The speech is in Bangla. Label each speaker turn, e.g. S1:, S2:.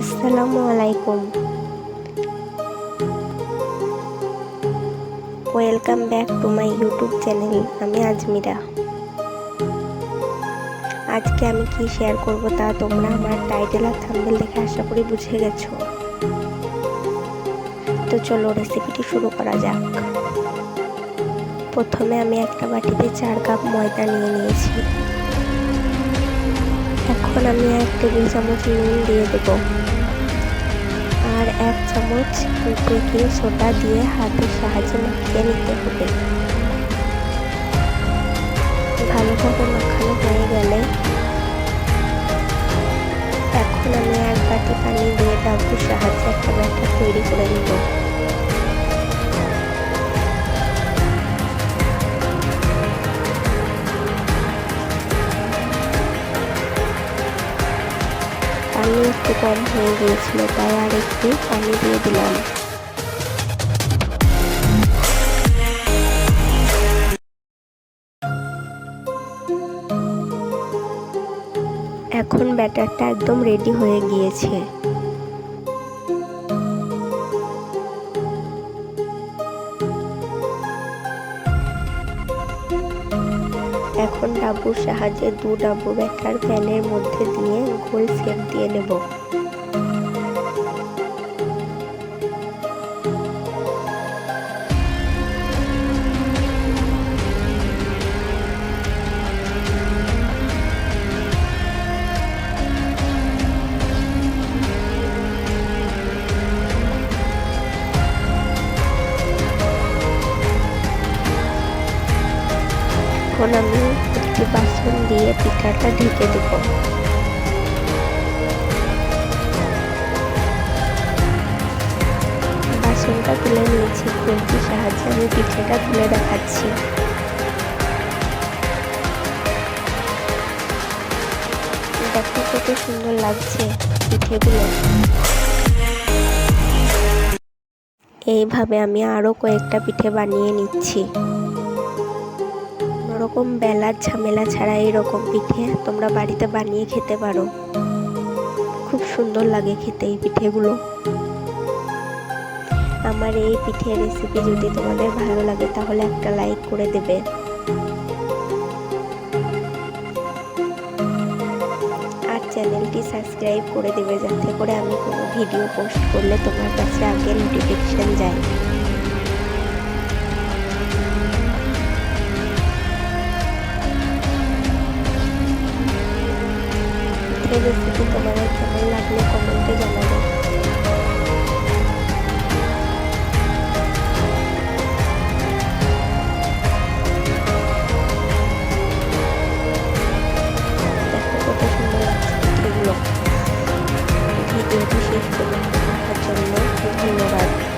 S1: আসসালামু আলাইকুম। Welcome back to my YouTube channel আমি আজমিরা। আজকে আমি কি শেয়ার করব তা তোমরা আমার টাইটেল আর থাম্বনেল দেখে আশা করি বুঝে গেছো। তো চলো রেসিপিটি শুরু করা যাক। প্রথমে আমি একটা বাটিতে চার কাপ ময়দা নিয়ে নিয়েছি। এখন আমি এক টেবিল চামচ নুন দিয়ে দেব। এক চামচ বেকিং সোডা দিয়ে হাতের সাহায্যে মাখিয়ে নিতে হবে। ভালোভাবে মাখানো হয়ে গেলে এখন আমি এক বাটি পানি দিয়ে ডাবুর সাহায্যে একটা ব্যাটার তৈরি করে নেব। পানি একটু কম হয়ে গিয়েছিল, তাই আর একটু পানি দিয়ে দিলাম। এখন ব্যাটারটা একদম রেডি হয়ে গিয়েছে। এখন ডাবুর সাহায্যে দু ডাবু ব্যাটার প্যানের মধ্যে দিয়ে গোল শেপ দিয়ে নেব। এখন আমি একটি বাসন দিয়ে পিঠাটা ঢেকে দেব। বাসনটা তুলে নিয়েছি খুন্তির সাহায্যে আমি পিঠেটা তুলে দেখাচ্ছি। দেখো কত সুন্দর লাগছে পিঠেগুলো। এইভাবে আমি আরও কয়েকটা পিঠে বানিয়ে নিচ্ছি। কোনোরকম বেলার ঝামেলা ছাড়া এরকম পিঠে তোমরা বাড়িতে বানিয়ে খেতে পারো। খুব সুন্দর লাগে খেতে এই পিঠেগুলো। আমার এই পিঠের রেসিপি যদি তোমাদের ভালো লাগে তাহলে একটা লাইক করে দেবে। আর চ্যানেলটি সাবস্ক্রাইব করে দেবে যাতে করে আমি কোনো ভিডিও পোস্ট করলে তোমার কাছে আগে নোটিফিকেশান যায়। এই রেসিপি তোমাদের কেমন লাগলে কমেন্টে জানাবে দেখো কত সুন্দর লাগছে পিঠেগুলো ভিডিওটি শেষ পর্যন্ত দেখার জন্য ধন্যবাদ